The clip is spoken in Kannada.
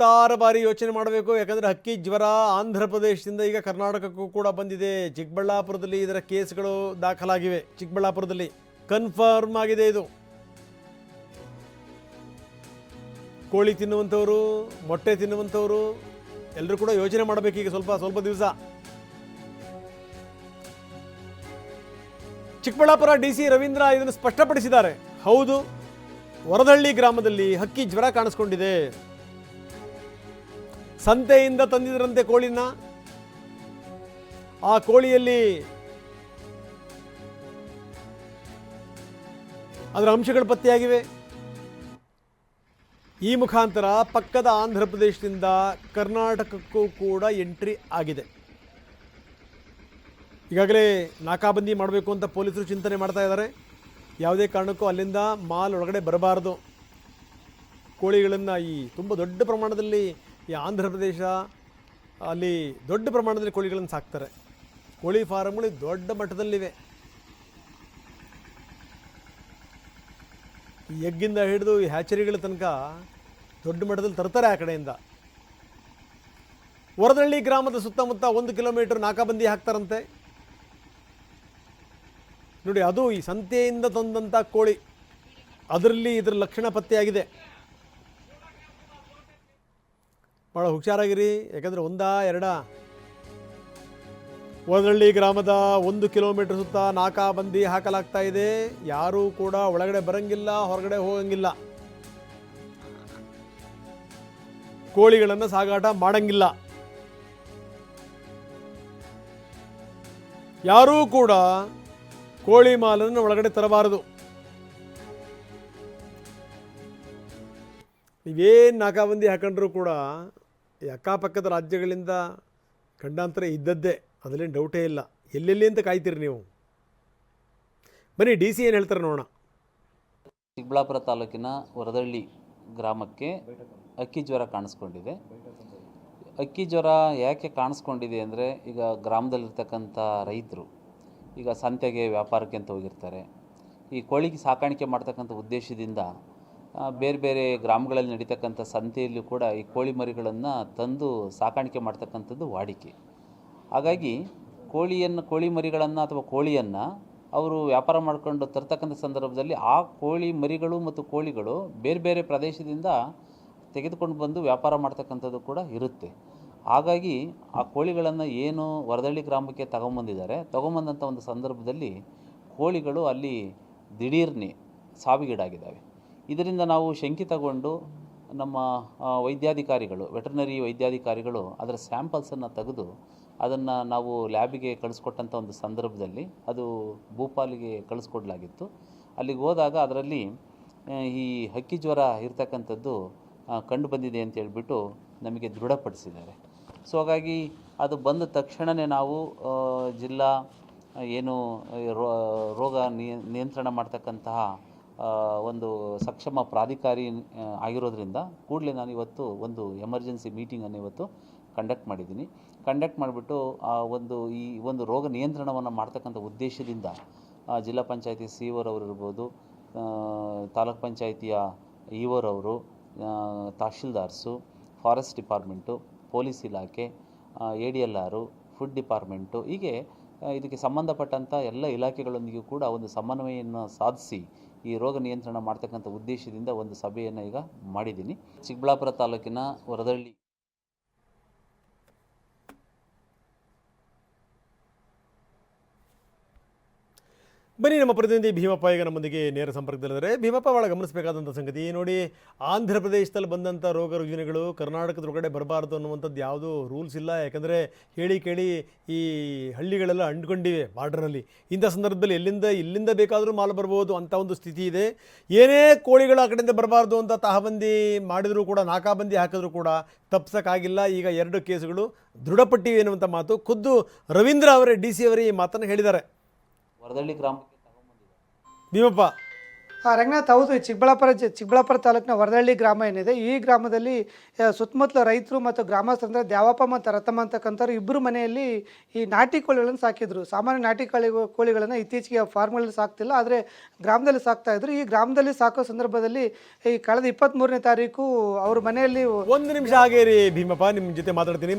ಹತ್ತಾರು ಬಾರಿ ಯೋಚನೆ ಮಾಡಬೇಕು. ಯಾಕಂದರೆ ಹಕ್ಕಿ ಜ್ವರ ಆಂಧ್ರ ಪ್ರದೇಶದಿಂದ ಈಗ ಕರ್ನಾಟಕಕ್ಕೂ ಕೂಡ ಬಂದಿದೆ. ಚಿಕ್ಕಬಳ್ಳಾಪುರದಲ್ಲಿ ಇದರ ಕೇಸ್ಗಳು ದಾಖಲಾಗಿವೆ. ಚಿಕ್ಕಬಳ್ಳಾಪುರದಲ್ಲಿ ಕನ್ಫರ್ಮ್ ಆಗಿದೆ ಇದು. ಕೋಳಿ ತಿನ್ನುವಂಥವರು, ಮೊಟ್ಟೆ ತಿನ್ನುವಂಥವರು ಎಲ್ಲರೂ ಕೂಡ ಯೋಚನೆ ಈಗ ಸ್ವಲ್ಪ ಸ್ವಲ್ಪ ದಿವಸ. ಚಿಕ್ಕಬಳ್ಳಾಪುರ ಡಿ ಸಿ ರವೀಂದ್ರ ಇದನ್ನು ಸ್ಪಷ್ಟಪಡಿಸಿದ್ದಾರೆ. ಹೌದು ವರದಹಳ್ಳಿ ಗ್ರಾಮದಲ್ಲಿ ಹಕ್ಕಿ ಜ್ವರ ಕಾಣಿಸ್ಕೊಂಡಿದೆ. ಸಂತೆಯಿಂದ ತಂದಿದ್ರಂತೆ ಕೋಳಿನ. ಆ ಕೋಳಿಯಲ್ಲಿ ಅದರ ಅಂಶಗಳು ಪತ್ತೆಯಾಗಿವೆ. ಈ ಮುಖಾಂತರ ಪಕ್ಕದ ಆಂಧ್ರ ಪ್ರದೇಶದಿಂದ ಕರ್ನಾಟಕಕ್ಕೂ ಕೂಡ ಎಂಟ್ರಿ ಆಗಿದೆ. ಈಗಾಗಲೇ ನಾಕಾಬಂದಿ ಮಾಡಬೇಕು ಅಂತ ಪೊಲೀಸರು ಚಿಂತನೆ ಮಾಡ್ತಾ ಇದ್ದಾರೆ. ಯಾವುದೇ ಕಾರಣಕ್ಕೂ ಅಲ್ಲಿಂದ ಮಾಲ್ ಒಳಗಡೆ ಬರಬಾರದು. ಕೋಳಿಗಳನ್ನು ಈ ತುಂಬ ದೊಡ್ಡ ಪ್ರಮಾಣದಲ್ಲಿ ಈ ಆಂಧ್ರ ಪ್ರದೇಶ, ಅಲ್ಲಿ ದೊಡ್ಡ ಪ್ರಮಾಣದಲ್ಲಿ ಕೋಳಿಗಳನ್ನು ಸಾಕ್ತಾರೆ. ಕೋಳಿ ಫಾರಮ್ಗಳು ದೊಡ್ಡ ಮಟ್ಟದಲ್ಲಿವೆ. ಎಗ್ಗಿಂದ ಹಿಡಿದು ಈ ಹ್ಯಾಚರಿಗಳ ತನಕ ದೊಡ್ಡ ಮಟ್ಟದಲ್ಲಿ ತರ್ತಾರೆ ಆ ಕಡೆಯಿಂದ. ವರದಳ್ಳಿ ಗ್ರಾಮದ ಸುತ್ತಮುತ್ತ ಒಂದು ಕಿಲೋಮೀಟರ್ ನಾಕಾಬಂದಿ ಹಾಕ್ತಾರಂತೆ. ನೋಡಿ, ಅದು ಈ ಸಂತೆಯಿಂದ ತಂದಂಥ ಕೋಳಿ. ಅದರಲ್ಲಿ ಇದರ ಲಕ್ಷಣ ಪತ್ತೆಯಾಗಿದೆ. ಭಾಳ ಹುಷಾರಾಗಿರಿ, ಯಾಕಂದರೆ ಒಂದಾ ಎರಡ. ಓದಳ್ಳಿ ಗ್ರಾಮದ ಒಂದು ಕಿಲೋಮೀಟರ್ ಸುತ್ತ ನಾಕಾಬಂದಿ ಹಾಕಲಾಗ್ತಾ ಇದೆ. ಯಾರೂ ಕೂಡ ಒಳಗಡೆ ಬರಂಗಿಲ್ಲ, ಹೊರಗಡೆ ಹೋಗಂಗಿಲ್ಲ. ಕೋಳಿಗಳನ್ನು ಸಾಗಾಟ ಮಾಡಂಗಿಲ್ಲ. ಯಾರೂ ಕೂಡ ಕೋಳಿ ಮಾಲನ್ನು ಒಳಗಡೆ ತರಬಾರದು. ನೀವೇನು ನಾಕಾಬಂದಿ ಹಾಕೊಂಡ್ರೂ ಕೂಡ ಅಕ್ಕಪಕ್ಕದ ರಾಜ್ಯಗಳಿಂದ ಖಂಡಾಂತರ ಇದ್ದದ್ದೇ, ಅದರಲ್ಲೇನು ಡೌಟೇ ಇಲ್ಲ. ಎಲ್ಲೆಲ್ಲಿ ಅಂತ ಕಾಯ್ತೀರಿ ನೀವು. ಬನ್ನಿ, ಡಿ ಸಿ ಏನು ಹೇಳ್ತಾರೆ ನೋಡೋಣ. ಚಿಕ್ಕಬಳ್ಳಾಪುರ ತಾಲೂಕಿನ ವರದಳ್ಳಿ ಗ್ರಾಮಕ್ಕೆ ಅಕ್ಕಿ ಜ್ವರ ಕಾಣಿಸ್ಕೊಂಡಿದೆ. ಅಕ್ಕಿ ಜ್ವರ ಯಾಕೆ ಕಾಣಿಸ್ಕೊಂಡಿದೆ ಅಂದರೆ, ಈಗ ಗ್ರಾಮದಲ್ಲಿರ್ತಕ್ಕಂಥ ರೈತರು ಈಗ ಸಂತೆಗೆ ವ್ಯಾಪಾರಕ್ಕೆ ಅಂತ ಹೋಗಿರ್ತಾರೆ. ಈ ಕೋಳಿಗೆ ಸಾಕಾಣಿಕೆ ಮಾಡ್ತಕ್ಕಂಥ ಉದ್ದೇಶದಿಂದ ಬೇರೆ ಬೇರೆ ಗ್ರಾಮಗಳಲ್ಲಿ ನಡೀತಕ್ಕಂಥ ಸಂತೆಯಲ್ಲೂ ಕೂಡ ಈ ಕೋಳಿ ಮರಿಗಳನ್ನು ತಂದು ಸಾಕಾಣಿಕೆ ಮಾಡ್ತಕ್ಕಂಥದ್ದು ವಾಡಿಕೆ. ಹಾಗಾಗಿ ಕೋಳಿಯನ್ನು, ಕೋಳಿ ಮರಿಗಳನ್ನು ಅಥವಾ ಕೋಳಿಯನ್ನು ಅವರು ವ್ಯಾಪಾರ ಮಾಡ್ಕೊಂಡು ತರ್ತಕ್ಕಂಥ ಸಂದರ್ಭದಲ್ಲಿ ಆ ಕೋಳಿ ಮರಿಗಳು ಮತ್ತು ಕೋಳಿಗಳು ಬೇರೆ ಬೇರೆ ಪ್ರದೇಶದಿಂದ ತೆಗೆದುಕೊಂಡು ಬಂದು ವ್ಯಾಪಾರ ಮಾಡ್ತಕ್ಕಂಥದ್ದು ಕೂಡ ಇರುತ್ತೆ. ಹಾಗಾಗಿ ಆ ಕೋಳಿಗಳನ್ನು ಏನು ವರದಳ್ಳಿ ಗ್ರಾಮಕ್ಕೆ ತಗೊಂಬಂದಿದ್ದಾರೆ, ತಗೊಂಬಂದಂಥ ಒಂದು ಸಂದರ್ಭದಲ್ಲಿ ಕೋಳಿಗಳು ಅಲ್ಲಿ ದಿಢೀರ್ನೆ ಸಾವಿಗೀಡಾಗಿದ್ದಾವೆ. ಇದರಿಂದ ನಾವು ಶಂಕಿತಗೊಂಡು ನಮ್ಮ ವೈದ್ಯಾಧಿಕಾರಿಗಳು, ವೆಟರ್ನರಿ ವೈದ್ಯಾಧಿಕಾರಿಗಳು ಅದರ ಸ್ಯಾಂಪಲ್ಸನ್ನು ತೆಗೆದು ಅದನ್ನು ನಾವು ಲ್ಯಾಬಿಗೆ ಕಳಿಸ್ಕೊಟ್ಟಂಥ ಒಂದು ಸಂದರ್ಭದಲ್ಲಿ ಅದು ಭೂಪಾಲಿಗೆ ಕಳಿಸ್ಕೊಡ್ಲಾಗಿತ್ತು. ಅಲ್ಲಿಗೆ ಹೋದಾಗ ಅದರಲ್ಲಿ ಈ ಹಕ್ಕಿ ಜ್ವರ ಇರ್ತಕ್ಕಂಥದ್ದು ಕಂಡು ಬಂದಿದೆ ಅಂತ ಹೇಳಿಬಿಟ್ಟು ನಮಗೆ ದೃಢಪಡಿಸಿದ್ದಾರೆ. ಸೊ, ಹಾಗಾಗಿ ಅದು ಬಂದ ತಕ್ಷಣವೇ ನಾವು ಜಿಲ್ಲಾ ಏನು ರೋಗ ನಿಯಂತ್ರಣ ಮಾಡ್ತಕ್ಕಂತಹ ಒಂದು ಸಕ್ಷಮ ಪ್ರಾಧಿಕಾರಿ ಆಗಿರೋದ್ರಿಂದ ಕೂಡಲೇ ನಾನು ಇವತ್ತು ಒಂದು ಎಮರ್ಜೆನ್ಸಿ ಮೀಟಿಂಗನ್ನು ಇವತ್ತು ಕಂಡಕ್ಟ್ ಮಾಡಿದ್ದೀನಿ. ಕಂಡಕ್ಟ್ ಮಾಡಿಬಿಟ್ಟು, ಆ, ಒಂದು ಈ ಒಂದು ರೋಗ ನಿಯಂತ್ರಣವನ್ನು ಮಾಡ್ತಕ್ಕಂಥ ಉದ್ದೇಶದಿಂದ ಜಿಲ್ಲಾ ಪಂಚಾಯತಿ ಸಿ ಅವರು ಇರ್ಬೋದು ತಾಲೂಕ್ ಪಂಚಾಯಿತಿಯ ಇಒರವರು ತಹಶೀಲ್ದಾರ್ಸು ಫಾರೆಸ್ಟ್ ಡಿಪಾರ್ಟ್ಮೆಂಟು ಪೊಲೀಸ್ ಇಲಾಖೆ A D L R food department ಹೀಗೆ ಇದಕ್ಕೆ ಸಂಬಂಧಪಟ್ಟಂಥ ಎಲ್ಲ ಇಲಾಖೆಗಳೊಂದಿಗೂ ಕೂಡ ಒಂದು ಸಮನ್ವಯವನ್ನು ಸಾಧಿಸಿ ಈ ರೋಗ ನಿಯಂತ್ರಣ ಮಾಡ್ತಕ್ಕಂಥ ಉದ್ದೇಶದಿಂದ ಒಂದು ಸಭೆಯನ್ನು ಈಗ ಮಾಡಿದ್ದೀನಿ. ಚಿಕ್ಕಬಳ್ಳಾಪುರ ತಾಲೂಕಿನ ವರದಳ್ಳಿ ಬನ್ನಿ ನಮ್ಮ ಪ್ರತಿನಿಧಿ ಭೀಮಪ್ಪ ಈಗ ನಮ್ಮೊಂದಿಗೆ ನೇರ ಸಂಪರ್ಕದಲ್ಲಿದ್ದಾರೆ. ಭೀಮಪ್ಪ ಭಾಳ ಗಮನಿಸಬೇಕಾದಂಥ ಸಂಗತಿ, ನೋಡಿ ಆಂಧ್ರ ಪ್ರದೇಶದಲ್ಲಿ ಬಂದಂಥ ರೋಗ ರುಜಿನಗಳು ಕರ್ನಾಟಕದೊಳಗಡೆ ಬರಬಾರ್ದು ಅನ್ನುವಂಥದ್ದು ಯಾವುದೂ ರೂಲ್ಸ್ ಇಲ್ಲ. ಯಾಕಂದರೆ ಹೇಳಿ ಕೇಳಿ ಈ ಹಳ್ಳಿಗಳೆಲ್ಲ ಅಂಟ್ಕೊಂಡಿವೆ ಬಾರ್ಡ್ರಲ್ಲಿ ಇಂಥ ಸಂದರ್ಭದಲ್ಲಿ ಎಲ್ಲಿಂದ ಇಲ್ಲಿಂದ ಬೇಕಾದರೂ ಮಾಲು ಬರ್ಬೋದು ಅಂಥ ಒಂದು ಸ್ಥಿತಿ ಇದೆ. ಏನೇ ಕೋಳಿಗಳು ಆ ಕಡೆಯಿಂದ ಬರಬಾರ್ದು ಅಂತ ತಹಬಂದಿ ಮಾಡಿದರೂ ಕೂಡ, ನಾಕಾಬಂದಿ ಹಾಕಿದ್ರು ಕೂಡ ತಪ್ಸೋಕ್ಕಾಗಿಲ್ಲ. ಈಗ ಎರಡು ಕೇಸುಗಳು ದೃಢಪಟ್ಟಿವೆ ಎನ್ನುವಂಥ ಮಾತು. ಖುದ್ದು ರವೀಂದ್ರ ಅವರೇ ಡಿ ಸಿ ಅವರೇ ಈ ಮಾತನ್ನು ಹೇಳಿದ್ದಾರೆ. ವರದಳ್ಳಿ ಗ್ರಾಮಕ್ಕೆ ತಗೊಂಬಂದಿದ್ದಾರೆ. ಭೀಮಪ್ಪ. ಆ, ರಂಗನಾಥ್ ಹೌದು. ಈ ಚಿಕ್ಕಬಳ್ಳಾಪುರ ಜ ಚಿಕ್ಕಬಳ್ಳಾಪುರ ತಾಲೂಕಿನ ವರದಹಳ್ಳಿ ಗ್ರಾಮ ಏನಿದೆ ಈ ಗ್ರಾಮದಲ್ಲಿ ಸುತ್ತಮುತ್ತಲ ರೈತರು ಮತ್ತು ಗ್ರಾಮಸ್ಥರಂದ್ರೆ ದ್ಯಾವಪ್ಪ ಮತ್ತು ರತಮ್ಮ ಅಂತಕ್ಕಂಥವ್ರು ಇಬ್ಬರು ಮನೆಯಲ್ಲಿ ಈ ನಾಟಿ ಕೋಳಿಗಳನ್ನು ಸಾಕಿದ್ರು. ಸಾಮಾನ್ಯ ನಾಟಿ ಕೋಳಿ ಕೋಳಿಗಳನ್ನು ಇತ್ತೀಚೆಗೆ ಫಾರ್ಮ್ಗಳಲ್ಲಿ ಸಾಕ್ತಿಲ್ಲ ಆದರೆ ಗ್ರಾಮದಲ್ಲಿ ಸಾಕ್ತಾಯಿದ್ರು ಈ ಗ್ರಾಮದಲ್ಲಿ ಸಾಕೋ ಸಂದರ್ಭದಲ್ಲಿ ಈ ಕಳೆದ ಇಪ್ಪತ್ತ್ಮೂರನೇ ತಾರೀಕು ಅವ್ರ ಮನೆಯಲ್ಲಿ ಒಂದು ನಿಮಿಷ ಆಗೇರಿ ರೀ ಭೀಮಪ್ಪ ನಿಮ್ಮ ಜೊತೆ ಮಾತಾಡ್ತೀನಿ.